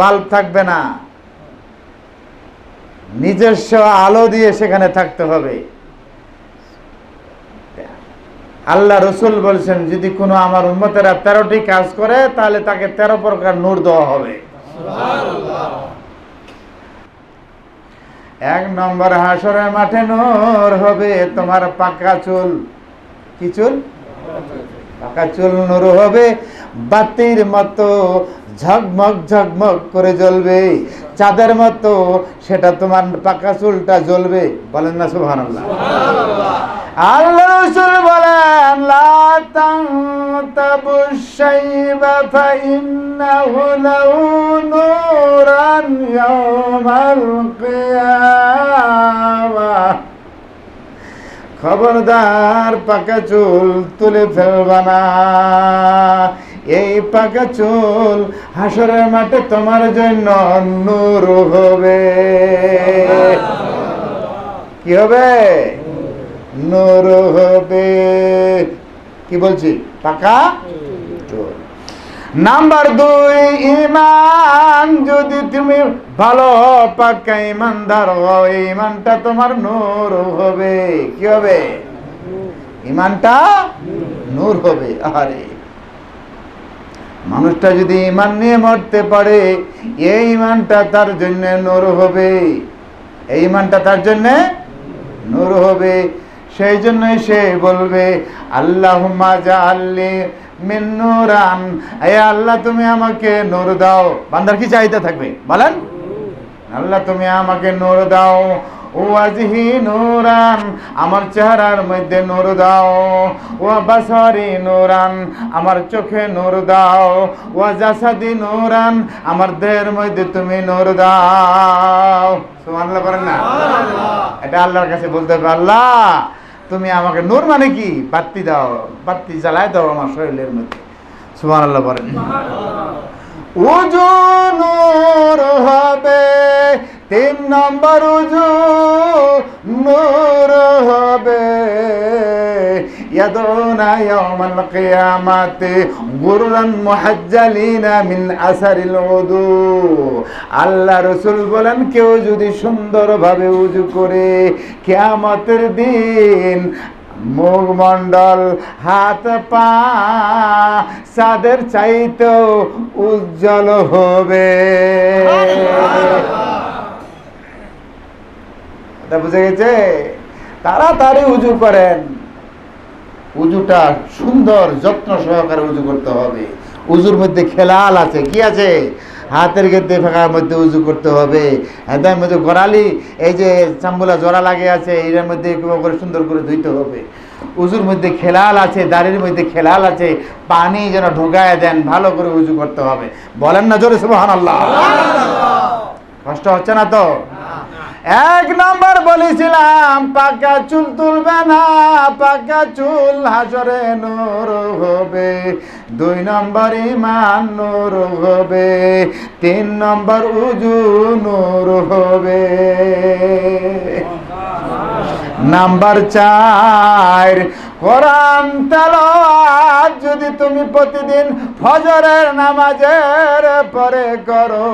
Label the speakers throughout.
Speaker 1: Bulb থাকবে না। নিজস্ব আলো দিয়ে সেখানে থাকতে হবে। আল্লাহ রসুল বলছেন, যদি কোনো আমার উন্মতেরা তেরোটি কাজ করে, তাহলে তাকে তেরো প্রকার নূর দেওয়া হবে। এক নম্বর হাসরের মাঠে নূর হবে তোমার পাকা চুল। কি চুল? পাকা চুল নূর হবে বাতির মতো ঝকমক ঝকমক করে জ্বলবে। চাঁদের মতো সেটা তোমার পাকা চুলটা জ্বলবে। বলেন না সুবহানাল্লাহ। আল্লাহ রাসূল বলেন লা খবরদার পাকা চুল তুলে ফেলবা না। এই পাকা চুল হাসরের মাঠে তোমার জন্য নূর হবে। কি হবে? নূর হবে। কি বলছি? পাকা চুল। নাম্বার দুই ইমান যদি তুমি ভালো পাক্কা ইমানদার হও ইমানটা তোমার নূর হবে। কি হবে? ইমানটা নূর হবে। আরে মানুষটা যদি ইমান নিয়ে মরতে পারে, এই ইমানটা তার জন্য নূর হবে। এই ইমানটা তার জন্য নূর হবে। সেই জন্যই সে বলবে আল্লাহ মাজা আল্লি মিন নূরান। এ আল্লাহ তুমি আমাকে নূর দাও। বান্দার কি চাহিদা থাকবে? বলেন। আল্লাহ তুমি আমাকে নূর দাও। ও আজহি নূরান আমার চেহারার মধ্যে নূর দাও। ও বাসারি নূরান আমার চোখে নূর দাও। ও জাসাদি নূরান আমার দেহের মধ্যে তুমি নূর দাও। সুবহানাল্লাহ করেন না? এটা আল্লাহর কাছে বলতে হবে। আল্লাহ তুমি আমাকে নূর মানে কি? বাত্তি দাও বাত্তি জ্বালায় দাও আমার শরীরের মধ্যে। সুবহানাল্লাহ বলেন। উজু নূর হবে, তিন নম্বর উজু নূর হবে। يدعون يوم القيامة غرا محجلين من أثر الوضوء আল্লাহ রসুল বলেন কেউ যদি সুন্দরভাবে উজু করে কেয়ামতের দিন মুখমণ্ডল হাত পা সাদের চাইতেও উজ্জ্বল হবে এটা বুঝে গেছে তাড়াতাড়ি উজু করেন উজুটা সুন্দর যত্ন সহকারে উজু করতে হবে। উজুর মধ্যে খেলাল আছে কি আছে? হাতের গেতে ফাঁকার মধ্যে উজু করতে হবে। হাতের মধ্যে গড়ালি এই যে চাম্বুলা জোড়া লাগে আছে এর মধ্যে করে সুন্দর করে ধুইতে হবে। উজুর মধ্যে খেলাল আছে দাড়ির মধ্যে খেলাল আছে পানি যেন ঢুকায় দেন ভালো করে উজু করতে হবে। বলেন না জোরে সুবহান আল্লাহ কষ্ট হচ্ছে না তো? এক নম্বর বলেছিলাম, পাকা চুল তুলবে না, পাকা চুল হাজরে নূর হবে। দুই নম্বর ইমান নূর হবে, তিন নম্বর উজু নূর হবে। নাম্বার চার কোরআন তেলাওয়াত যদি তুমি প্রতিদিন ফজরের নামাজের পরে করো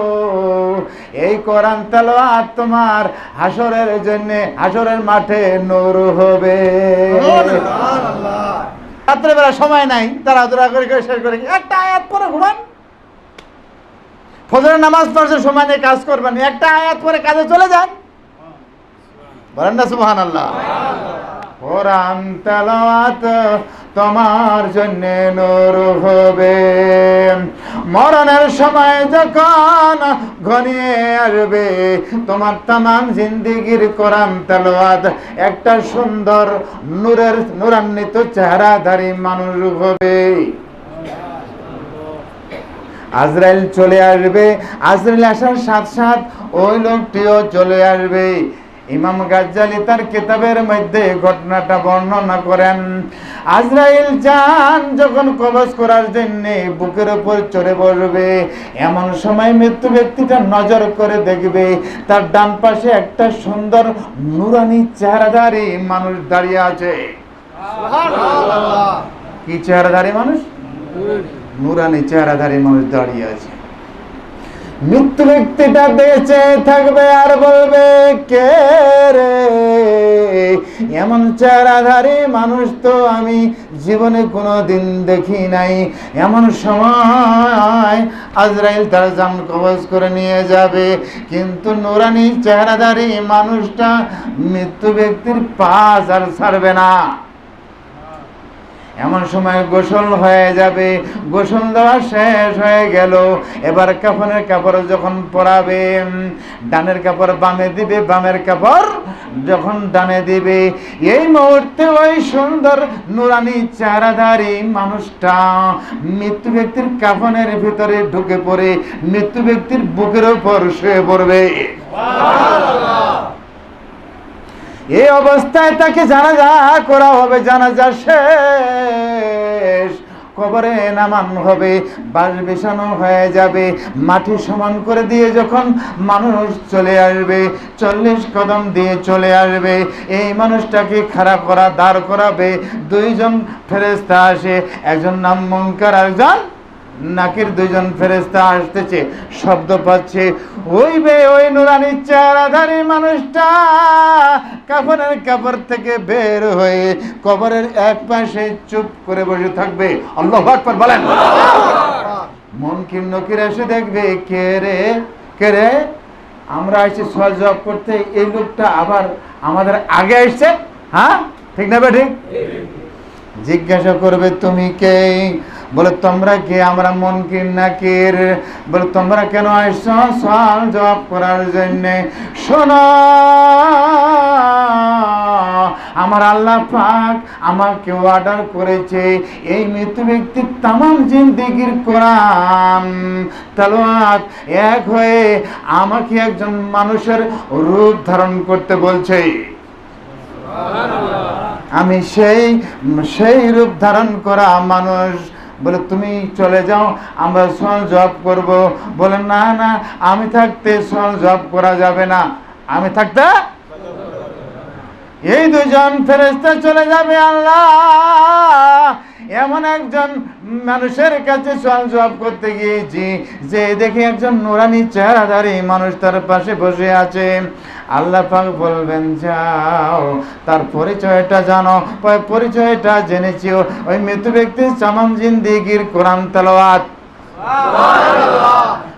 Speaker 1: এই কোরআন তেলাওয়াত তোমার হাসরের জন্য হাসরের মাঠে নূর হবে। রাত্রেবেলা সময় নাই তারা দোড়া করে করে শেষ করে একটা আয়াত পরে ঘুমান? ফজরের নামাজ পড়ছে সময় নেই কাজ করবেন একটা আয়াত পরে কাজে চলে যান। বলেন না সুবহান আল্লাহ কোরআন তেলাওয়াত তোমার জন্য নূর হবে। মরণের সময় যখন ঘনিয়ে আসবে, তোমার তামাম জিন্দিগির কোরআন তেলাওয়াত একটা সুন্দর নূরের নূরান্বিত চেহারাধারী মানুষ হবে। আজরাইল চলে আসবে। আজরাইল আসার সাথ সাথ ওই লোকটিও চলে আসবে। ইমাম গাজ্জালি তার কিতাবের মধ্যে ঘটনাটা বর্ণনা করেন। আজরাইল যান যখন কবজ করার জন্য বুকের উপর চড়ে বসবে এমন সময় মৃত্যু ব্যক্তিটা নজর করে দেখবে তার ডান পাশে একটা সুন্দর নুরানি চেহারাধারী মানুষ দাঁড়িয়ে আছে। কি চেহারাধারী মানুষ? নুরানি চেহারাধারী মানুষ দাঁড়িয়ে আছে। মৃত্যু ব্যক্তিটা বেঁচে থাকবে আর বলবে, কে রে? এমন চেহারাধারী মানুষ তো আমি জীবনে কোনো দিন দেখি নাই। এমন সময় আজরাইল তার জান কবজ করে নিয়ে যাবে। কিন্তু নুরানি চেহারাধারী মানুষটা মৃত্যু ব্যক্তির পাশ আর ছাড়বে না। এমন সময় গোসল হয়ে যাবে। গোসল দেওয়া শেষ হয়ে গেল। এবার কাফনের কাপড় যখন পরাবে, ডানের কাপড় বামে দিবে, বামের কাপড় যখন ডানে দিবে। এই মুহূর্তে ওই সুন্দর নুরানি চারাধারী মানুষটা মৃত্যু ব্যক্তির কাফনের ভিতরে ঢুকে পড়ে, মৃত্যু ব্যক্তির বুকের উপর শুয়ে পড়বে। এই অবস্থায় তাকে জানাজা করা হবে, জানাজা শেষ। কবরে নামান হবে বাস বিছানো হয়ে যাবে, মাটি সমান করে দিয়ে যখন মানুষ চলে আসবে, চল্লিশ কদম দিয়ে চলে আসবে, এই মানুষটাকে খারাপ করা, দাঁড় করাবে, দুইজন ফেরেস্তা আসে, একজন নাম মঙ্কার একজন নাকির দুইজন ফেরেস্তা আসতেছে, শব্দ পাচ্ছে ওই বে ওই নুরানি চেহারাধারী মানুষটা। কাপড়ের কাপড় থেকে বের হয়ে কবরের এক পাশে চুপ করে বসে থাকবে। আল্লাহ আকবার বলেন। মনকির নকির এসে দেখবে, কে রে? কে রে? আমরা এসে সল জব করতে এই লোকটা আবার আমাদের আগে এসছে? হ্যাঁ? ঠিক না বে ঠিক জিজ্ঞাসা করবে, তুমি কে? বলে তোমরা কে আমরা মন কি নাকির? বলে তোমরা কেন আসছো সওয়াল জবাব করার জন্য? শোনো আমার আল্লাহ পাক আমাকে অর্ডার করেছে এই মৃত্যু ব্যক্তির তাম জিন্দিগির কোরআন তালোয়াত এক হয়ে আমাকে একজন মানুষের রূপ ধারণ করতে বলছে। আমি সেই সেই রূপ ধারণ করা মানুষ বলে, তুমি চলে যাও, আমরা সল জব করব। বলে, না না, আমি থাকতে সল জব করা যাবে না। আমি থাকতে? এই দুজন ফেরেস্তা চলে যাবে আল্লাহ। এমন একজন মানুষের কাছে সল জব করতে গিয়েছি যে দেখি একজন নোরানি চেহারাধারী মানুষ তার পাশে বসে আছে। আল্লাহ পাক বলবেন যাও তার পরিচয়টা জানো। ওই পরিচয়টা জেনেছি ওই মৃত্যু ব্যক্তির চামাম জিন্দিগির কোরআন তালাওয়াত।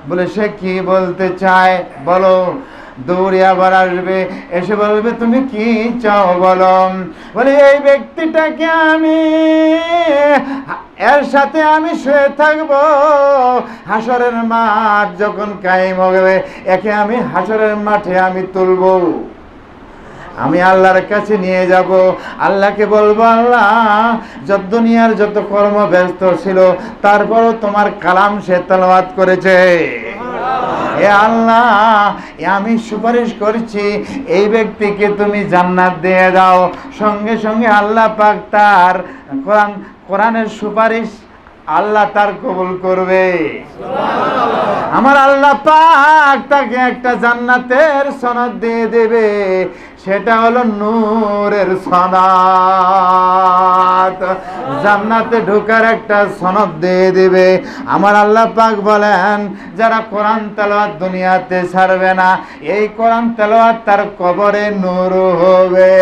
Speaker 1: বলে সে কি বলতে চায়? বলো। দৌড়ে আবার আসবে, এসে বলবে, তুমি কি চাও বলো? বলে, এই ব্যক্তিটাকে আমি, এর সাথে আমি শুয়ে থাকব। হাসরের মাঠ যখন কায়েম হবে, একে আমি হাসরের মাঠে আমি তুলবো। আমি আল্লাহর কাছে নিয়ে যাব। আল্লাহকে বলব, আল্লাহ, যত দুনিয়ার যত কর্ম ব্যস্ত ছিল, তারপরও তোমার কালাম সে তালাবাত করেছে। আল্লাহ আমি সুপারিশ করছি, এই ব্যক্তিকে তুমি জান্নাত দিয়ে দাও। সঙ্গে সঙ্গে আল্লাহ পাক তার কোরআন, কোরআনের সুপারিশ আল্লাহ তার কবুল করবে। আমার আল্লাহ পাক তাকে একটা জান্নাতের সনদ দিয়ে দেবে। সেটা হলো নূরের সনাত জান্নাতে ঢোকার একটা সনদ দিয়ে দেবে। আমার আল্লাহ পাক বলেন, যারা কোরআন তেলাওয়াত দুনিয়াতে ছাড়বে না, এই কোরআন তেলাওয়াত তার কবরে নূর হবে।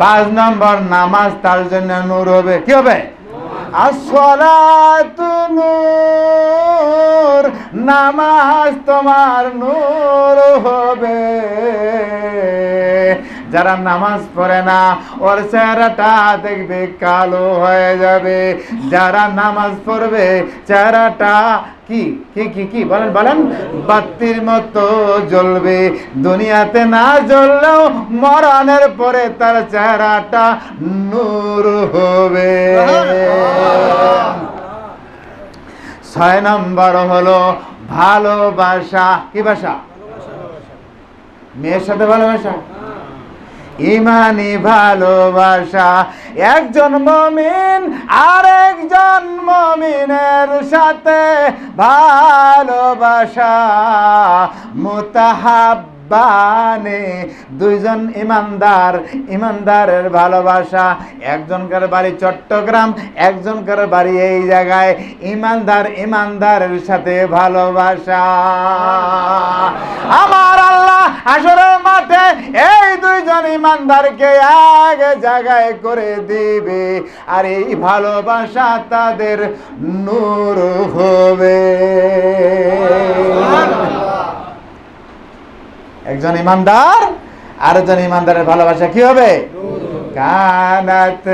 Speaker 1: পাঁচ নম্বর, নামাজ তার জন্য নূর হবে। কি হবে? আসলাতু নূর নামাজ তোমার নূর হবে। যারা নামাজ পড়ে না, ওর চেহারাটা দেখবে কালো হয়ে যাবে। যারা নামাজ পড়বে, চেহারাটা কি কি কি কি, বলেন বলেন। বাতির মতো জ্বলবে। দুনিয়াতে না জ্বললেও মরণের পরে তার চেহারাটা নূর হবে। ছয় নম্বর হলো ভালোবাসা। কি ভাষা? মেয়ের সাথে ভালোবাসা? ইমানি ভালোবাসা। একজন মমিন আর একজন মমিনের সাথে ভালোবাসা। মুতাহাব ইউহিব্বানে দুইজন ইমানদার, ইমানদারের ভালোবাসা। একজনকার বাড়ি চট্টগ্রাম, একজনকার বাড়ি এই জায়গায়। ইমানদার ইমানদারের সাথে ভালোবাসা। আমার আল্লাহ আসরের মাঠে এই দুইজন ইমানদারকে এক জায়গায় করে দিবে। আর এই ভালোবাসা তাদের নূর হবে। একজন ইমানদার আর একজন ইমানদারের ভালোবাসা কি হবে? কানাত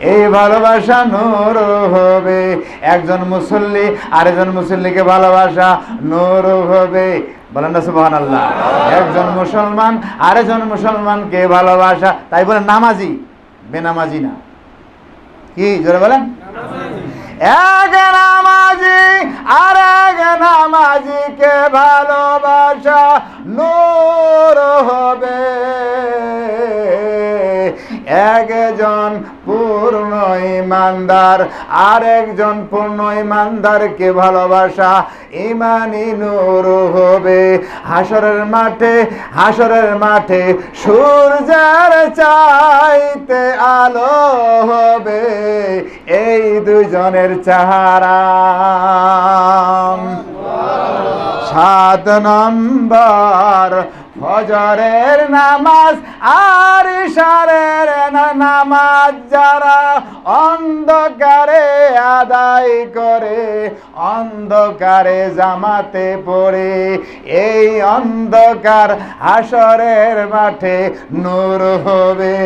Speaker 1: এই ভালোবাসা নূর হবে। একজন মুসল্লি, আরেকজন মুসল্লিকে ভালোবাসা নূর হবে। বলেন না সুবহান আল্লাহ একজন মুসলমান, আরেকজন মুসলমানকে ভালোবাসা, তাই বলে নামাজি? বেনামাজি না। কি? জোরে বলেন। এক নামাজি আর এক নামাজিকে ভালোবাসা নূর হবে। একজন পূর্ণ ইমানদার আর একজন পূর্ণ ইমানদারকে ভালোবাসা ইমানি নূর হবে। হাসরের মাঠে হাসরের মাঠে সূর্যের চাইতে আলো হবে। এই দুজনের চাহারা। সাত নম্বর ফজরের নামাজ আর ইশারের নামাজ যারা অন্ধকারে আদায় করে, অন্ধকারে জামাতে পড়ে, এই অন্ধকার হাসরের মাঠে নূর হবে।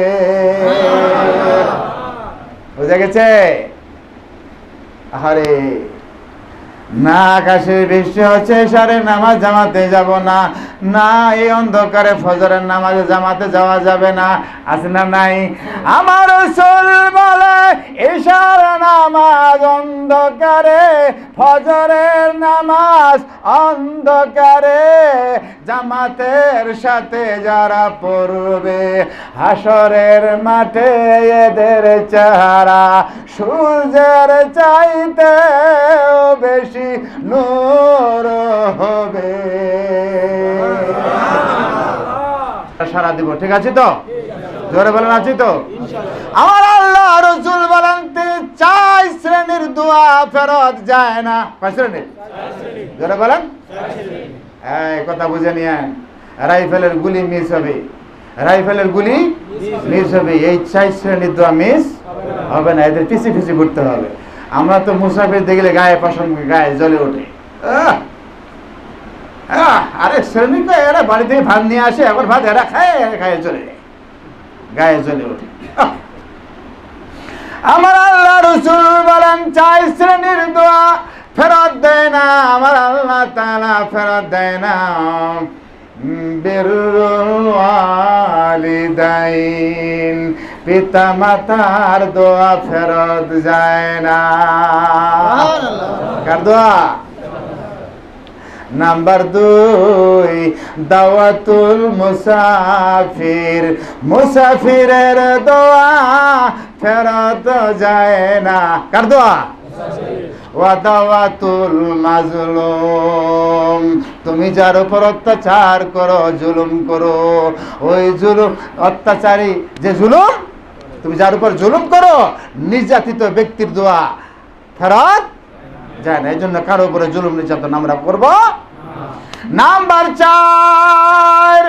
Speaker 1: বুঝা গেছে? আরে না আকাশে বৃষ্টি হচ্ছে সারে নামাজ জামাতে যাব না। না, এই অন্ধকারে ফজরের নামাজে জামাতে যাওয়া যাবে না। আছে না নাই? আমার সোল বলে ঈশার নামাজ অন্ধকারে, ফজরের নামাজ অন্ধকারে। জামাতের সাথে যারা পড়বে, হাসরের মাঠে এদের চেহারা সূর্যের চাইতে বেশি নূর হবে। সারা দিব, ঠিক আছে তো? জোরে বলেন, আছি তো? আমার আল্লাহ রসুল বলেন তিনি চার শ্রেণির দোয়া ফেরত যায় না। কয় শ্রেণির জোরে বলেন। এই, কথা বুঝে নিয়ে রাইফেলের গুলি মিস হবে। রাইফেলের গুলি মিস হবে। এই চার শ্রেণির দোয়া মিস হবে না। এদের পিছি পিছি ঘুরতে হবে। আমরা তো মুসাফির দেখলে গায়ে পশম গায়ে জ্বলে ওঠে! আরে শ্রেণি কয় এরা বাড়ি থেকে ভাত নিয়ে আসে এখন ভাত এরা খায় এরা খায় চলে গায়ে জ্বলে ওঠে! আমার আল্লাহ রসুল বলেন, চাই শ্রেণির দোয়া, ফেরত দেয় না। আমার আল্লাহ তালা ফেরত দেয় না। বিরুল ওয়ালিদাইন। পিতা মাতার দোয়া ফেরত যায় না। কার দোয়া? নাম্বার দুই দাওয়াতুল মুসাফির। মুসাফিরের দোয়া ফেরত যায় না। কার দোয়া? ওয়াদাওয়াতুল মাজলুম। তুমি যার উপর অত্যাচার করো জুলুম করো ওই জুলুম অত্যাচারী যে জুলুম তুমি যার উপর জুলুম করো, নির্যাতিত ব্যক্তির দোয়া ফেরত যায় না। এই জন্য কারও উপরে জুলুম, নির্যাতন আমরা করব নাম্বার চার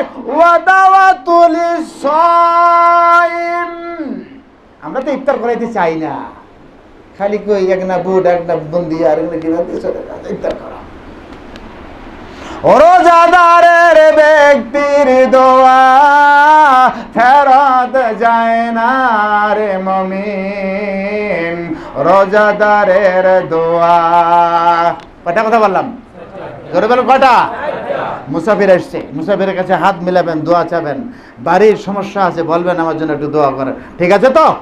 Speaker 1: আমরা তো ইফতার করাইতে চাই না। খালি কই, এক না বুট, এক না বন্দি, আর ইফতার করা। রোজাদারের ব্যক্তির দোয়া ফেরত যায় না রে মমিন। রোজাদারের দোয়া। কটা কথা বললাম? জোরে বলো কটা মুসাফির এসছে। মুসাফিরের কাছে হাত মিলাবেন, দোয়া চাবেন। বাড়ির সমস্যা আছে, বলবেন আমার জন্য একটু দোয়া করেন। ঠিক আছে তো?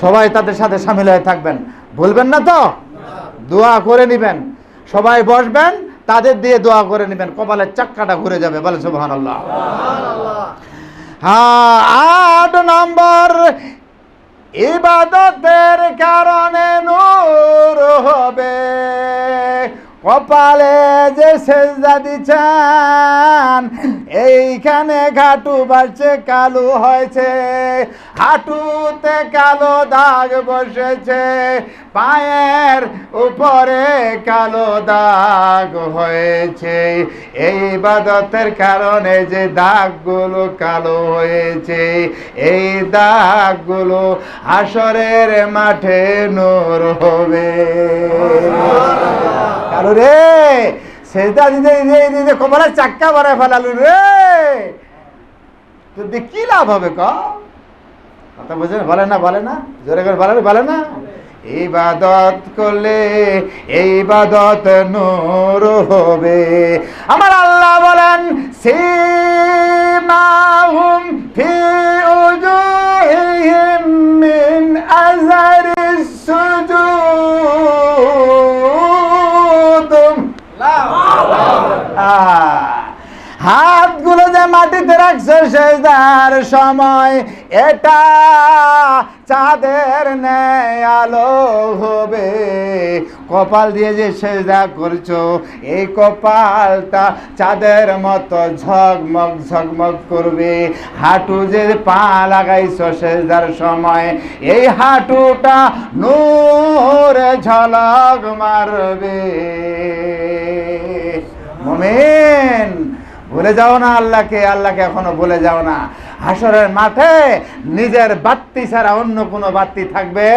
Speaker 1: সবাই তাদের সাথে সামিল হয়ে থাকবেন। ভুলবেন না তো? দোয়া করে নিবেন। সবাই বসবেন। তাদের দিয়ে দোয়া করে নেবেন কপালে চাক্কাটা ঘুরে যাবে বলে সুবহান আল্লাহ হ্যাঁ আট নম্বর, ইবাদতের কারণে নূর হবে। কপালে যে সেজদা দিচ্ছেন, এইখানে ঘাটু বাড়ছে কালো হয়েছে। হাঁটুতে কালো দাগ বসেছে, পায়ের উপরে কালো দাগ হয়েছে। এই ইবাদতের কারণে যে দাগগুলো কালো হয়েছে, এই দাগগুলো আসরের মাঠে নূর হবে। কালো রে, সেটা দিতে দিতে দিতে কপালে চাক্কা বাড়ায় ফেলালু রে। তো কি লাভ হবে ক? কথা বুঝেন বলে না বলে না? জোরে করে বলে বলে না? ইবাদত করলে এই ইবাদত নূর হবে। আমার আল্লাহ বলেন, সীমাহুম ফি উজুহিহিম। সময় এটা চাঁদের ন্যায় আলো হবে। কপাল দিয়ে যে সেজদা করছ, এই কপালটা চাঁদের মতো ঝগমগ ঝগমগ করবে। হাঁটু যে পা লাগাইছো সেজদার সময়, এই হাঁটুটা নূরে ঝলক মারবে। মোমেন, ভুলে যাও না আল্লাহকে আল্লাহকে এখনও ভুলে যাও না। হাসরের মাঠে নিজের বাত্তি ছাড়া অন্য কোনো বাত্তি থাকবে?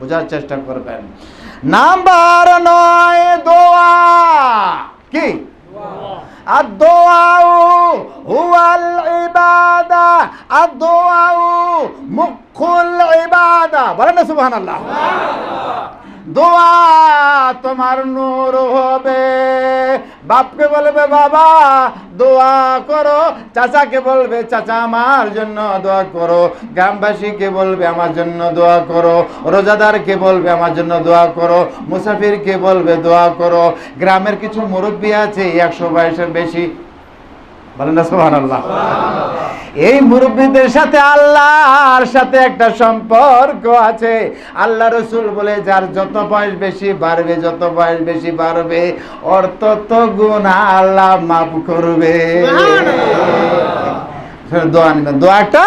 Speaker 1: বোঝার চেষ্টা করবেন। নাম্বার নয়, দোয়া। কি? দোয়াও হুয়াল আর দোয়াও মুখুল ইবাদা। বলেন না সুবহানাল্লাহ। দোয়া তোমার নূর হবে। বাপকে বলবে, বাবা, দোয়া করো। চাচাকে বলবে, চাচা, আমার জন্য দোয়া করো। গ্রামবাসীকে বলবে, আমার জন্য দোয়া করো। রোজাদারকে বলবে, আমার জন্য দোয়া করো। মুসাফিরকে বলবে, দোয়া করো। গ্রামের কিছু মুরব্বী আছে, একশো বয়সের বেশি। বলেন না সোহান আল্লাহ এই মুরব্বীদের সাথে আল্লাহর সাথে একটা সম্পর্ক আছে। আল্লাহ রসুল বলে, যার যত বয়স বেশি বাড়বে, যত বয়স বেশি বাড়বে, ওর তত গুণা আল্লাহ মাফ করবে। দোয়া নিবেন। দোয়াটা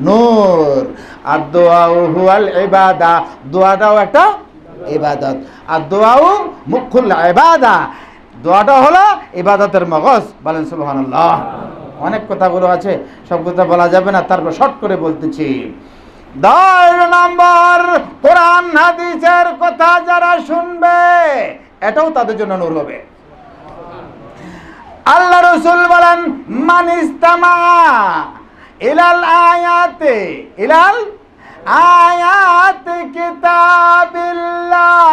Speaker 1: নূর। আর দোয়া হুয়াল ইবাদা। দোয়াটাও একটা ইবাদত। আর দোয়াও মুখুল ইবাদা। দোয়াটা হলো ইবাদতের মগজ। বলেন, সুবহানাল্লাহ। অনেক কথাগুলো আছে, সব কথা বলা যাবে না, তারপর শর্ট করে বলতেছি। দশ নম্বর, কোরআন, হাদিসের কথা যারা শুনবে, এটাও তাদের জন্য নূর হবে। আল্লাহ রসুল বলেন মানিস্তামা ইলাল আয়াতে, ইলাল আয়াত কিতাবিল্লাহ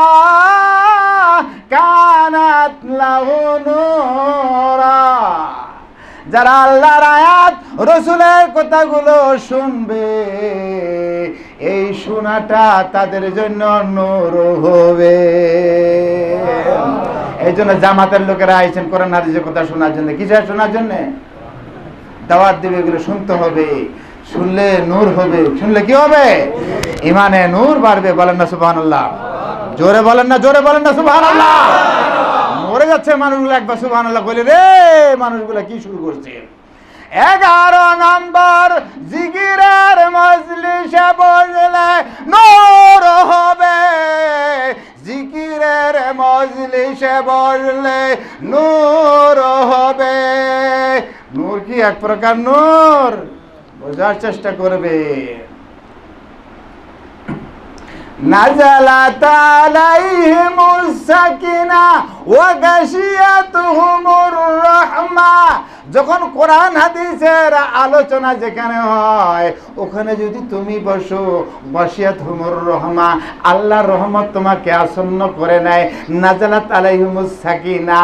Speaker 1: কানাত লাহু নূরা। যারা আল্লাহর আয়াত, রসুলের কথাগুলো শুনবে, এই শোনাটা তাদের জন্য নূর হবে। এই জন্য জামাতের লোকেরা আইছেন কোরআন হাদিসের কথা শোনার জন্য। কিসের শোনার জন্য? দাওয়াত দিবে এগুলো শুনতে হবে। শুনলে নূর হবে। শুনলে কি হবে? ইমানে নূর বাড়বে, বলেন না সুবহানাল্লাহ। জোরে বলেন না, জোরে বলেন না সুবহানাল্লাহ। মরে যাচ্ছে মানুষগুলো একবার সুবহানাল্লাহ বলে, রে, মানুষগুলো কি শুরু করছে? এগারো নম্বর জিগিরের মজলিসে বসলে নূর হবে। জিকিরের মজলিসে বসলে নূর হবে। নূর কি এক প্রকার নূর? বোঝার চেষ্টা করবে نزلت عليهم السكينة وغشيتهم الرحمة যখন কোরআন হাদিসের আলোচনা যেখানে হয় ওখানে যদি তুমি বসো বসিয়াত হুমুর রহমা আল্লাহর রহমত তোমাকে আসন্ন করে নেয় নাজালাত আলাইহুমুস সাকিনা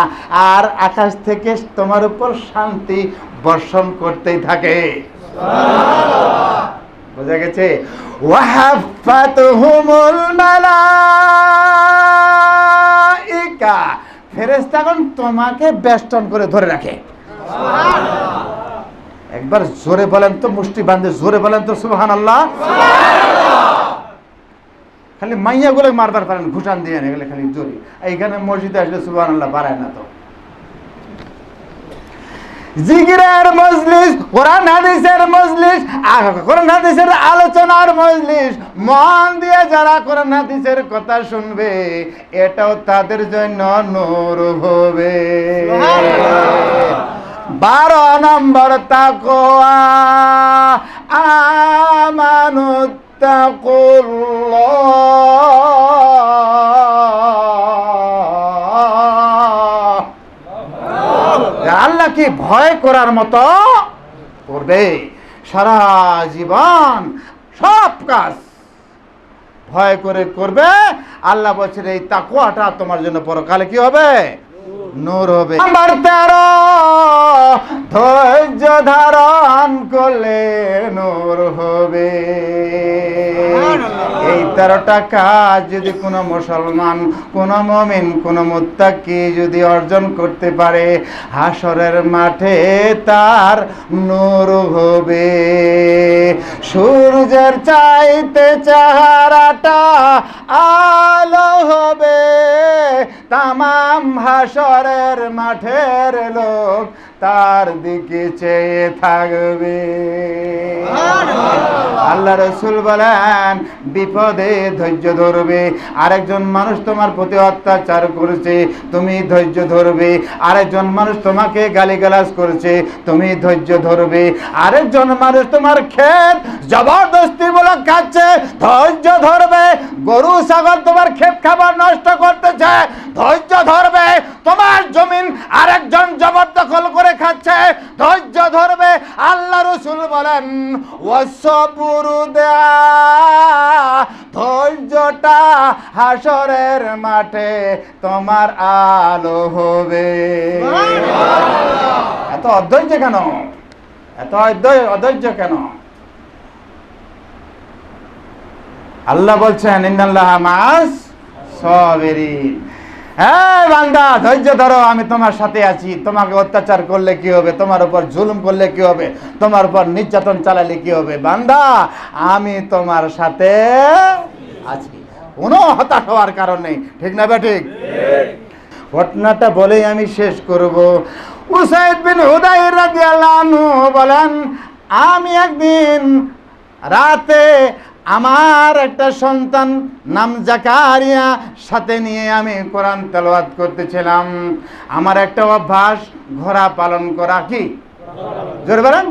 Speaker 1: আর আকাশ থেকে তোমার উপর শান্তি বর্ষণ করতেই থাকে বোঝা গেছে? ওয়াহাফাতুহুমুল মালাইকা। ফেরেশতাগণ তোমাকে বেষ্টন করে ধরে রাখে। একবার জোরে বলেন তো মুষ্টি বান্ধে জোরে বলেন তো সুবহানাল্লাহ। খালি মাইয়াগুলো মারবার পারেন ঘুষান দিয়ে এগুলো খালি জোরে। এইখানে মসজিদে আসলে সুবাহ আল্লাহ বাড়ায় না তো। জিগিরের মজলিস, কোরআন, হাদিসের মজলিস কোরআন, হাদিসের আলোচনার মজলিস। মন দিয়ে যারা কোরআন, হাদিসের কথা শুনবে, এটাও তাদের জন্য নূর হবে। বারো নম্বর তাকোয়া আমানুত্তাকুল্লাহ। কি ভয় করার মতো করবে। সারা জীবন সব কাজ ভয় করে করবে। আল্লাহ বলছেন, এই তাকুয়াটা তোমার জন্য পরকালে কি হবে? নূর হবে। নাম্বার তেরো ধৈর্য ধারণ করলে নূর হবে। এই তেরোটা কাজ যদি কোনো মুসলমান কোনো মমিন কোনো মুত্তাকি যদি অর্জন করতে পারে হাসরের মাঠে তার নূর হবে। সূর্যের চাইতে চেহারাটা আলো হবে। তামাম হাসরের মাঠের লোক। তার দিকে চেয়ে থাকবে। আল্লাহ রসুল বলেন, বিপদে ধৈর্য ধরবে। আরেকজন মানুষ তোমার প্রতি অত্যাচার করেছে, তুমি ধৈর্য ধরবে। আরেকজন মানুষ তোমাকে গালিগালাজ করেছে, তুমি ধৈর্য ধরবে। আরেকজন মানুষ তোমার ক্ষেত জবরদস্তি মূলক খাচ্ছে, ধৈর্য ধরবে। গরু, ছাগল তোমার ক্ষেত খাবার নষ্ট করতেছে, ধৈর্য ধরবে। তোমার জমিন আরেকজন জবরদখল করে খাচ্ছে ধৈর্য ধরবে আল্লাহ রসুল বলেন ওয়াসবুরু দেয়া ধৈর্যটা হাসরের মাঠে তোমার আলো হবে। এত অধৈর্য কেন? এত অধৈর্য কেন? আল্লাহ বলছেন ইন্নাল্লাহ মাস সাবিরিন। হ্যাঁ বান্দা ধৈর্য ধরো আমি তোমার সাথে আছি। তোমাকে অত্যাচার করলে কি হবে? তোমার উপর জুলুম করলে কি হবে? তোমার উপর নির্যাতন চালালে কি হবে? বান্দা আমি তোমার সাথে আছি। কোনো হতাশ হওয়ার কারণ নেই। ঠিক না বে ঠিক। ঘটনাটা বলেই আমি শেষ করব। উসাইদ বিন হুদাইর রাদিয়াল্লাহু বলেন আমি একদিন রাতে আমার একটা সন্তান নাম জাকারিয়া, সাথে নিয়ে আমি কোরআন তেলাওয়াত করতেছিলাম। আমার একটা অভ্যাস, ঘোড়া পালন করা কি? জোরে বলেন।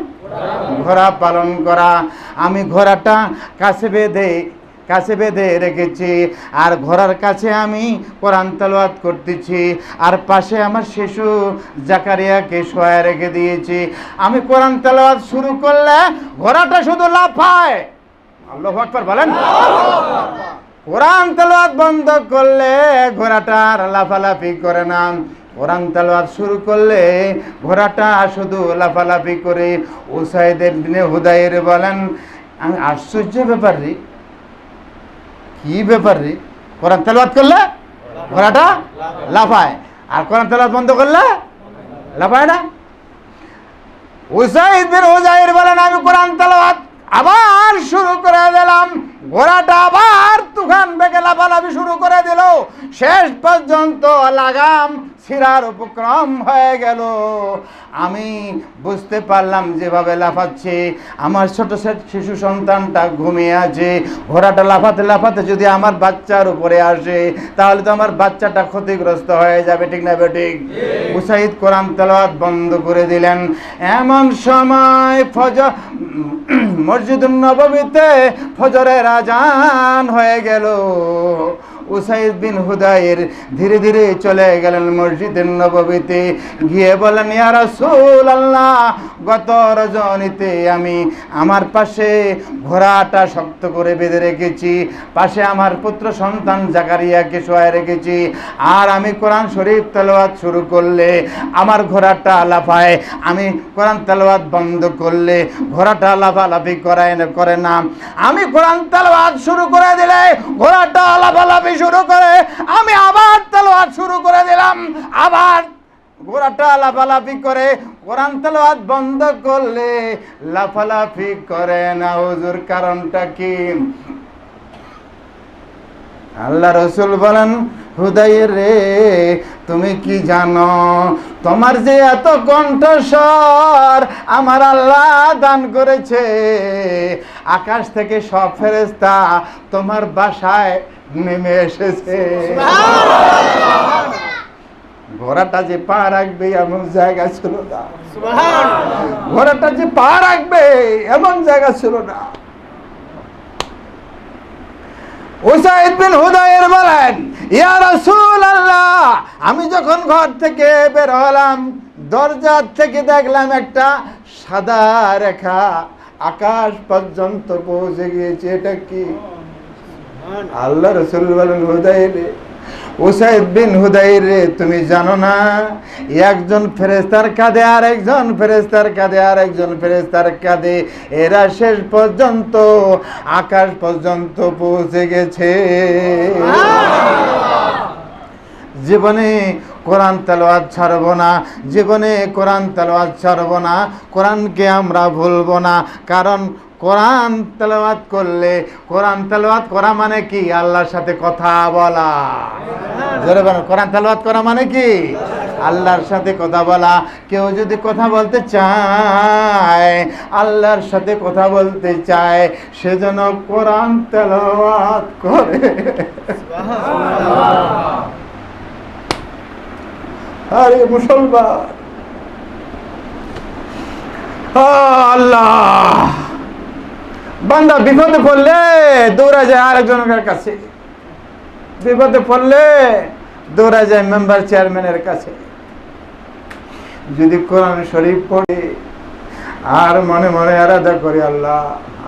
Speaker 1: ঘোড়া পালন করা। আমি ঘোড়াটা কাছে বেঁধে কাছে বেঁধে রেখেছি, আর ঘোড়ার কাছে আমি কোরআন তেলাওয়াত করতেছি, আর পাশে আমার শিশু জাকারিয়াকে শোয়া রেখে দিয়েছি। আমি কোরআন তেলাওয়াত শুরু করলে ঘোড়াটা শুধু লাফায়। আল্লাহু আকবার বলেন। কোরআন তেলাওয়াত বন্ধ করলে ঘোড়াটা আর লাফালাফি করে না। কোরআন তেলাওয়াত শুরু করলে ঘোড়াটা শুধু লাফালাফি করে। উসাইদের দিনে হুদাইর বলেন, আমি আশ্চর্য ব্যাপার রে। কি ব্যাপার রে? কোরআন তেলাওয়াত করলে ঘোড়াটা লাফায়। আর কোরআন তেলাওয়াত বন্ধ করলে লাফায় না। উসাইদ বিন হুজাইর বলেন, আমি কোরআন তেলাওয়াত আবার শুরু করে দিলাম। ঘোড়াটা আবার তুফান বেগে লাফালাফি শুরু করে দিল। শেষ পর্যন্ত লাগাম ছিঁড়ার উপক্রম হয়ে গেল। আমি বুঝতে পারলাম যেভাবে লাফাচ্ছে। আমার ছোট শিশু সন্তানটা ঘুমিয়ে আছে। ঘোড়াটা লাফাতে লাফাতে যদি আমার বাচ্চার উপরে আসে, তাহলে তো আমার বাচ্চাটা ক্ষতিগ্রস্ত হয়ে যাবে, ঠিক না বেঠিক? উসাইদ কোরআন তেলাওয়াত বন্ধ করে দিলেন। এমন সময় ফজ মসজিদুল নববীতে ফজরের আজান হয়ে গেল। উসাইদ বিন হুদাইর ধীরে ধীরে চলে গেলেন মসজিদের নববীতে। গিয়ে বলেন ইয়া রাসূল আল্লাহ গত রজনীতে আমি আমার পাশে ঘোড়াটা শক্ত করে বেঁধে রেখেছি, পাশে আমার পুত্র সন্তান জাকারিয়াকে শোয়া রেখেছি, আর আমি কোরআন শরীফ তেলাওয়াত শুরু করলে আমার ঘোড়াটা লাফায়, আমি কোরআন তেলাওয়াত বন্ধ করলে ঘোড়াটা লাফালাফি করায় করে না। আমি কোরআন তেলাওয়াত শুরু করে দিলে ঘোড়াটা লাফালাফি শুরু করে আমি আবার তেলাওয়াত শুরু করে দিলাম। আবার ঘোড়াটা লাফালাফি করে, কোরআন তেলাওয়াত বন্ধ করলে লাফালাফি করে না। হুজুর, কারণটা কি? আল্লাহ রসুল বলেন, হুদাই রে, তুমি কি জানো? তোমার যে এত কণ্ঠস্বর আমার আল্লাহ দান করেছে। আকাশ থেকে সব ফেরেস্তা তোমার বাসায় নেমে এসেছে। ঘোড়াটা যে পা রাখবে, এমন জায়গা ছিল না। ঘোড়াটা যে পা রাখবে, এমন জায়গা ছিল না। বলেন আমি যখন ঘর থেকে বের হলাম দরজার থেকে দেখলাম একটা সাদা রেখা আকাশ পর্যন্ত পৌঁছে গিয়েছে। এটা কি? আল্লাহ রসুল বলেন হুদাইর উসাইদ বিন হুদাইর রে তুমি জানো না একজন ফেরেস্তার কাঁধে আর একজন ফেরেস্তার কাঁধে আর একজন ফেরেস্তার কাঁধে এরা শেষ পর্যন্ত আকাশ পর্যন্ত পৌঁছে গেছে। জীবনে কোরআন তেলাওয়াত ছাড়ব না জীবনে কোরআন তেলাওয়াত ছাড়ব না কোরআনকে আমরা ভুলব না কারণ কোরআন তেলাওয়াত করলে, কোরআন তেলাওয়াত করা মানে কি? আল্লাহর সাথে কথা বলা। জোরে বলেন কোরআন তেলাওয়াত করা মানে কি? আল্লাহর সাথে কথা বলা। কেউ যদি কথা বলতে চায়, আল্লাহর সাথে কথা বলতে চায় সেজন্য কোরআন তেলাওয়াত করে। আরে মুসলমান। আল্লাহ। বান্দা বিপদে পড়লে দৌড়া যায় আরেকজনের কাছে। বিপদে পড়লে দৌড়া যায় মেম্বার চেয়ারম্যানের কাছে। যদি কোরআন শরীফ পড়ে আর মনে মনে আরাধা করি আল্লাহ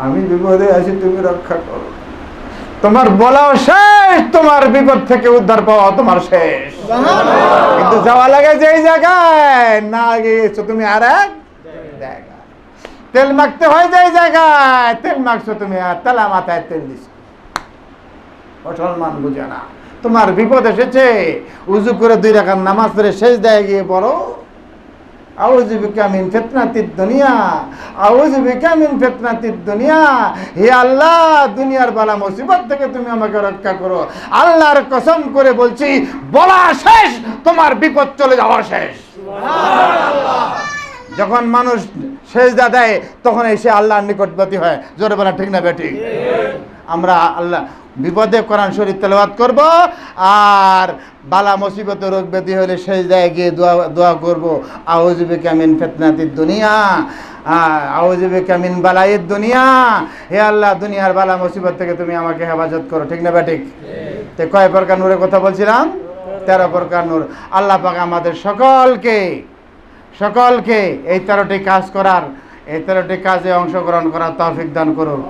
Speaker 1: আমি বিপদে আছি তুমি রক্ষা করো। তোমার বলাও শেষ তোমার বিপদ থেকে উদ্ধার পাওয়া তোমার শেষ। কিন্তু যাওয়া লাগে যেই জায়গায় না গিয়েছো তুমি আর এক জায়গায়। তেল মাখতে হয় যেই জায়গায়। তেল মাখছো তুমি আর তেলা মাথায় তেল দিছো। মুসলমান বুঝে না। তোমার বিপদ এসেছে। উজু করে দুই রাখার নামাজ পড়ে শেষ দেয় গিয়ে পড়ো। আউযু বিকা মিন ফিতনাতিদ দুনিয়া। আউযু বিকা মিন ফিতনাতিদ দুনিয়া। হে আল্লাহ দুনিয়ার বালা মুসিবত থেকে তুমি আমাকে রক্ষা করো। আল্লাহর কসম করে বলছি বলা শেষ তোমার বিপদ চলে যাওয়া শেষ। যখন মানুষ সেজদা দেয়, তখন এসে আল্লাহর নিকটবর্তী হয়। জোরে বলা ঠিক না বেঠিক আমরা আল্লাহ, বিপদে কোরআন শরীফ তেলাওয়াত করব, আর বালা মুসিবত রোগ ব্যাধি হলে সেই জায়গায় গিয়ে দোয়া দোয়া করব। আউজবে কামিন ফেতনাতির দুনিয়া আউজবে কামিন বালাইয়ের দুনিয়া। হে আল্লাহ, দুনিয়ার বালা মুসিবত থেকে তুমি আমাকে হেফাজত করো, ঠিক না বেঠিক তো কয় প্রকার নূরের কথা বলছিলাম? তেরো প্রকার নূর। আল্লাহ পাক আমাদের সকলকে সকলকে এই তেরোটি কাজ করার এই তেরোটি কাজে অংশগ্রহণ করার তৌফিক দান করুন।